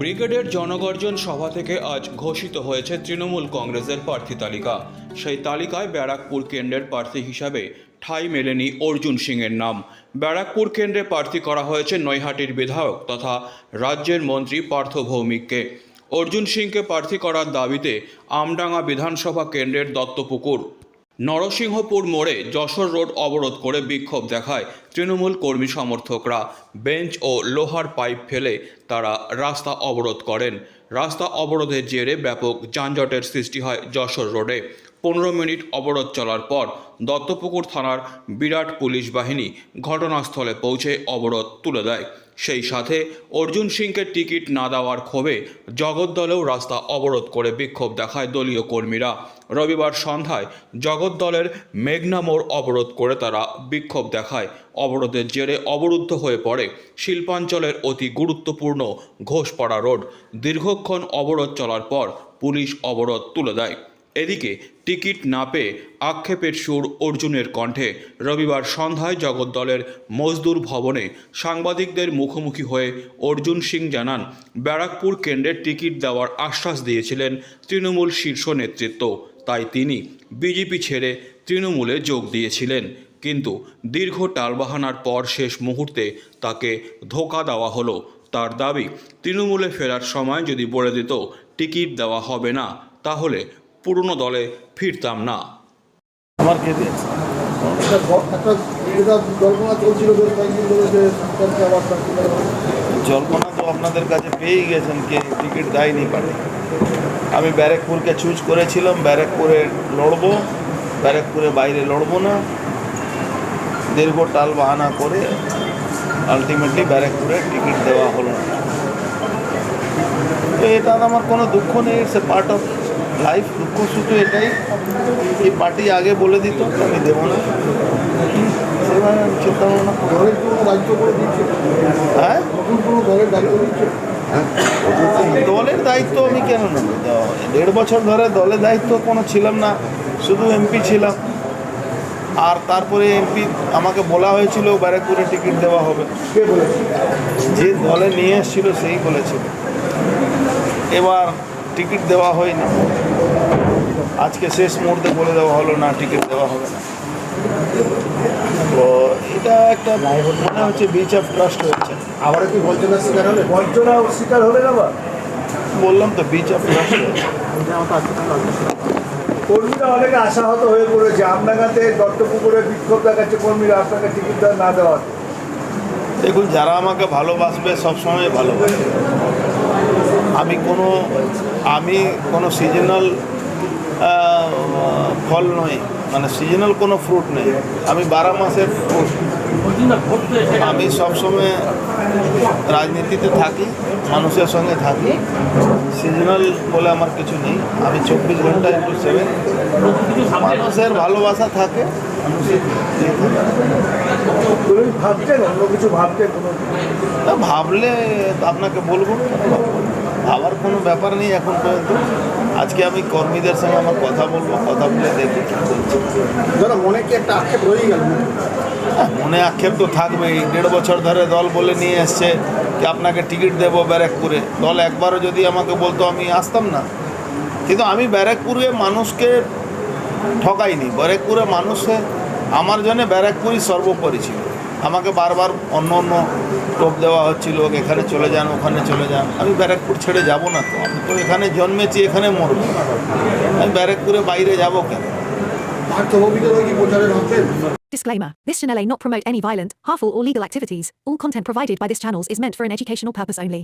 ব্রিগেডের জনগর্জন সভা থেকে আজ ঘোষিত হয়েছে তৃণমূল কংগ্রেসের প্রার্থী তালিকা। সেই তালিকায় ব্যারাকপুর কেন্দ্রের প্রার্থী হিসাবে ঠাঁই মেলেনি অর্জুন সিংয়ের নাম। ব্যারাকপুর কেন্দ্রে প্রার্থী করা হয়েছে নৈহাটির বিধায়ক তথা রাজ্যের মন্ত্রী পার্থ ভৌমিককে। অর্জুন সিংকে প্রার্থী করার দাবিতে আমডাঙ্গা বিধানসভা কেন্দ্রের দত্তপুকুর। নরসিংহপুর মোড়ে যশোর রোড অবরোধ করে বিক্ষোভ দেখায় তৃণমূল কর্মী সমর্থকরা। বেঞ্চ ও লোহার পাইপ ফেলে তারা রাস্তা অবরোধ করেন। রাস্তা অবরোধের জেরে ব্যাপক যানজটের সৃষ্টি হয় যশোর রোডে। পনেরো মিনিট অবরোধ চলার পর দত্তপুকুর থানার বিরাট পুলিশ বাহিনী ঘটনাস্থলে পৌঁছে অবরোধ তুলে দেয়। সেই সাথে অর্জুন সিংকে টিকিট না দেওয়ার ক্ষোভে জগদ্দলেও রাস্তা অবরোধ করে বিক্ষোভ দেখায় দলীয় কর্মীরা। রবিবার সন্ধ্যায় জগদ্দলের মেঘনা মোড় অবরোধ করে তারা বিক্ষোভ দেখায়। অবরোধের জেরে অবরুদ্ধ হয়ে পড়ে শিল্পাঞ্চলের অতি গুরুত্বপূর্ণ ঘোষপাড়া রোড। দীর্ঘক্ষণ অবরোধ চলার পর পুলিশ অবরোধ তুলে দেয়। এদিকে টিকিট না পেয়ে আক্ষেপের সুর অর্জুনের কণ্ঠে রবিবার সন্ধ্যায় জগদ্দলের মজদুর ভবনে সাংবাদিকদের মুখোমুখি হয়ে অর্জুন সিং জানান, ব্যারাকপুর কেন্দ্রের টিকিট দেওয়ার আশ্বাস দিয়েছিলেন তৃণমূল শীর্ষ নেতৃত্ব। তাই তিনি বিজেপি ছেড়ে তৃণমূলে যোগ দিয়েছিলেন। কিন্তু দীর্ঘ টালবাহানার পর শেষ মুহূর্তে তাকে ধোকা দেওয়া হলো। তার দাবি, তৃণমূলে ফেরার সময় যদি বলে দিত টিকিট দেওয়া হবে না, তাহলে পুরনো দলে ফিরতাম না। আমার। জল্পনা তো আপনাদের কাছে পেয়েই গেছেন কে টিকিট দেয়নি পারে। আমি ব্যারেকপুরকে চুজ করেছিলাম ব্যারেকপুরে লড়বো ব্যারেকপুরে বাইরে লড়বো না। দীর্ঘ টাল বাহানা করে আলটিমেটলি ব্যারেকপুরে টিকিট দেওয়া হলো না। তো এটা আমার কোনো দুঃখ নেই it's a part of life দুঃখ শুধু এটাই এই পার্টি আগে বলে দিত আমি দেবো না। সেভাবে আমি চিন্তা ভাবনা দলের কোনো দায়িত্ব করে দিচ্ছে? হ্যাঁ? নতুন কোনো দলের দায়িত্ব দিচ্ছে? দলের দায়িত্ব আমি কেন নেব? দেড় বছর ধরে দলের দায়িত্ব কোনো ছিলাম না শুধু এমপি ছিলাম। আর তারপরে এমপি আমাকে বলা হয়েছিল ব্যারাকপুরে টিকিট দেওয়া হবে। যে দলে নিয়ে এসেছিল সেই বলেছিল। এবার টিকিট দেওয়া হয়নি। আজকে শেষ মুহূর্তে বলে দেওয়া হলো না টিকিট দেওয়া হবে না। তো এটা একটা মনে হচ্ছে বিচ অফ ট্রাস্ট হয়েছে আবার কি বঞ্চনা শিকার হলে? বঞ্চনা শিকার হলেন আবার বললাম তো বিচ অফ ট্রাস্ট কর্মীরা অনেকে আশাহত হয়ে পড়েছে। আমনাগাতে দত্তপুকুরে বিক্ষোভ দেখাচ্ছে কর্মীরা আপনাকে টিকিট দেওয়া না দেওয়ার। দেখুন যারা আমাকে ভালোবাসবে সবসময় ভালোবাসবে আমি কোনো আমি কোনো সিজনাল ফল নই মানে সিজনাল কোনো ফ্রুট নেই। আমি বারো মাসের ফ্রুট আমি সবসময় রাজনীতিতে থাকি মানুষের সঙ্গে থাকি। সিজনাল বলে আমার কিছু নেই। আমি চব্বিশ ঘণ্টা ইন্টু সেভেন মানুষের ভালোবাসা থাকে মানুষের ভাবছেন অন্য কিছু ভাবছেন কোনো? ভাবলে আপনাকে বলব ভাবার কোনো ব্যাপার নেই এখন পর্যন্ত। আজকে আমি কর্মীদের সঙ্গে আমার কথা বলব কথা বলে দেখি কি বলছে। যারা মনে কি একটা আক্ষেপ রয়ে গেল? হ্যাঁ, মনে আক্ষেপ তো থাকবেই। দেড় বছর ধরে দল বলে নিয়ে এসছে যে আপনাকে টিকিট দেবো ব্যারাকপুরে। দল একবারও যদি আমাকে বলতো আমি আসতাম না। কিন্তু আমি ব্যারাকপুরে মানুষকে ঠকাইনি। ব্যারাকপুরে মানুষে আমার জন্য ব্যারাকপুরই সর্বোপরি ছিল। আমাকে বারবার অন্য অন্য টোপ দেওয়া হচ্ছিল এখানে চলে যান ওখানে চলে যান আমি ব্যারাকপুর ছেড়ে যাব না তো আমি তো এখানে জন্মেছি এখানে মরবো আমি ব্যারাকপুরে বাইরে যাব কেন Disclaimer This channel may not promote any violent, harmful, or legal activities. All content provided by this channel is meant for an educational purpose only.